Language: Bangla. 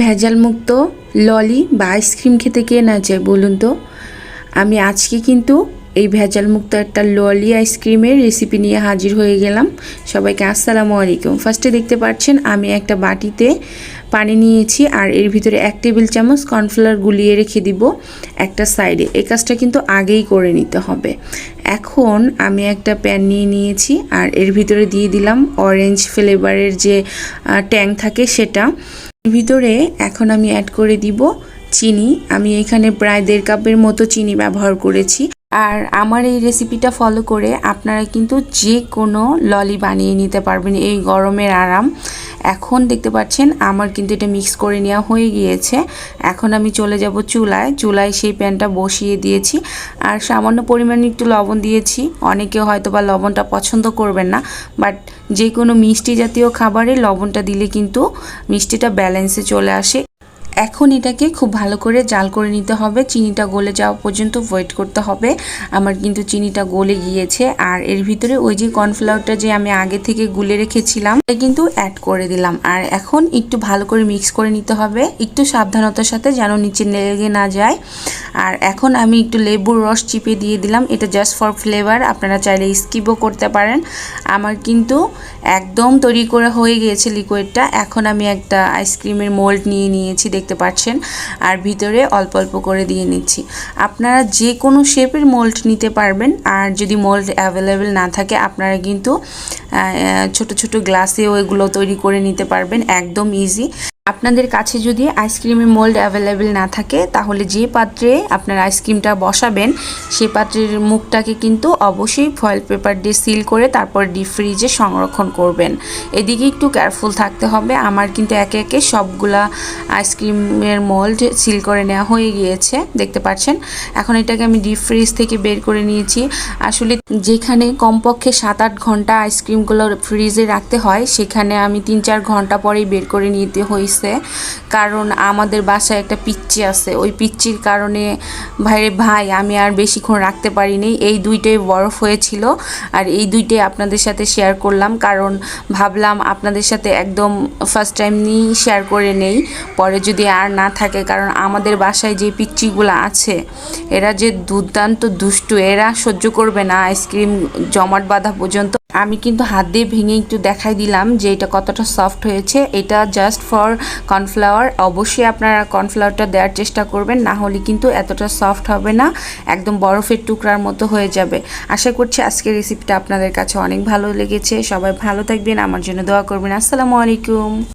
ভেজাল মুক্ত ললি বা আইসক্রিম খেতে কে না চায়, বলুন তো? আমি আজকে কিন্তু এই ভেজাল মুক্ত একটা ললি আইসক্রিমের রেসিপি নিয়ে হাজির হয়ে গেলাম। সবাইকে আসসালামু আলাইকুম। ফার্স্টে দেখতে পাচ্ছেন, আমি একটা বাটিতে পানি নিয়েছি আর এর ভিতরে এক টেবিল চামচ কর্নফ্লাওয়ার গুলিয়ে রেখে দিব একটা সাইডে। এই কাজটা কিন্তু আগেই করে নিতে হবে। এখন আমি একটা প্যান নিয়ে নিয়েছি আর এর ভিতরে দিয়ে দিলাম অরেঞ্জ ফ্লেভারের যে ট্যাং থাকে সেটা। ভিতরে এখন আমি অ্যাড করে দিব চিনি। আমি এখানে প্রায় দেড় কাপের মতো চিনি ব্যবহার করেছি। আর আমার এই রেসিপিটা ফলো করে আপনারা কিন্তু যে কোনো ললি বানিয়ে নিতে পারবেন এই গরমের আরাম। এখন দেখতে পাচ্ছেন, আমার কিন্তু এটা মিক্স করে নেওয়া হয়ে গিয়েছে। এখন আমি চলে যাব চুলায়। চুলায় সেই প্যানটা বসিয়ে দিয়েছি। আর সামান্য পরিমাণে একটু লবণ দিয়েছি। অনেকে হয়তো বা লবণটা পছন্দ করবেন না বাট যে কোনো মিষ্টি জাতীয় খাবারে লবণটা দিলে কিন্তু মিষ্টিটা ব্যালেন্সে চলে আসে। এখন এটাকে খুব ভালো করে জাল করে নিতে হবে। চিনিটা গলে যাওয়া পর্যন্ত ওয়েট করতে হবে। আমার কিন্তু চিনিটা গলে গিয়েছে। আর এর ভিতরে ওই যে কর্নফ্লাওয়ারটা যে আমি আগে থেকে গুলে রেখেছিলাম, এটা কিন্তু অ্যাড করে দিলাম। আর এখন একটু ভালো করে মিক্স করে নিতে হবে। একটু সাবধানতার সাথে যেন নিচে লেগে না যায়। আর এখন আমি একটু লেবুর রস চিপে দিয়ে দিলাম। এটা জাস্ট ফর ফ্লেভার আপনারা চাইলে স্কিপও করতে পারেন। আমার কিন্তু একদম তৈরি করা হয়ে গিয়েছে লিকুইডটা এখন আমি একটা আইসক্রিমের মোল্ড নিয়ে নিয়েছি, দেখতে পাচ্ছেন। আর ভিতরে অল্প অল্প করে দিয়ে নিচ্ছি। আপনারা যে কোনো শেপের মোল্ড নিতে পারবেন। আর যদি মোল্ড অ্যাভেলেবেল না থাকে, আপনারা কিন্তু ছোট ছোট গ্লাসেও এগুলো তৈরি করে নিতে পারবেন। একদম ইজি আপনাদের কাছে যদি আইসক্রিমের মোল্ড অ্যাভেলেবেল না থাকে, তাহলে যে পাত্রে আপনার আইসক্রিমটা বসাবেন সেই পাত্রের মুখটাকে কিন্তু অবশ্যই ফয়েল পেপার দিয়ে সিল করে তারপর ডিপ ফ্রিজে সংরক্ষণ করবেন। এদিকে একটু কেয়ারফুল থাকতে হবে। আমার কিন্তু একে একে সবগুলা আইসক্রিমের মোল্ড সিল করে নেওয়া হয়ে গিয়েছে, দেখতে পাচ্ছেন? এখন এটাকে আমি ডিপ ফ্রিজ থেকে বের করে নিয়েছি। আসলে যেখানে কমপক্ষে সাত আট ঘণ্টা আইসক্রিমগুলো ফ্রিজে রাখতে হয়, সেখানে আমি তিন চার ঘণ্টা পরেই বের করে নিতে হয়েছে। কারণ আমাদের বাসায় একটা পিচ্চি আছে। ওই পিচ্চির কারণে, ভাইরে ভাই, আমি আর বেশিক্ষণ রাখতে পারিনি। এই দুইটাই বরফ হয়েছিল। আর এই দুইটাই আপনাদের সাথে শেয়ার করলাম। কারণ ভাবলাম আপনাদের সাথে একদম ফার্স্ট টাইম নিয়েই শেয়ার করে নেই। পরে যদি আর না থাকে, কারণ আমাদের বাসায় যে পিচ্চিগুলো আছে, এরা যে দুর্দান্ত দুষ্টু। এরা সহ্য করবে না। আইসক্রিম জমাট বাঁধা পর্যন্ত আমি কিন্তু হাত দিয়ে ভেঙে একটু দেখাই দিলাম যে এটা কতটা সফট হয়েছে। এটা জাস্ট ফর কর্নফ্লাওয়ার অবশ্যই আপনারা কর্নফ্লাওয়ারটা দেওয়ার চেষ্টা করবেন, না হলে কিন্তু এতটা সফট হবে না, একদম বরফের টুকরার মতো হয়ে যাবে। আশা করছি আজকের রেসিপিটা আপনাদের কাছে অনেক ভালো লেগেছে। সবাই ভালো থাকবেন, আমার জন্য দোয়া করবেন। আসসালামু আলাইকুম।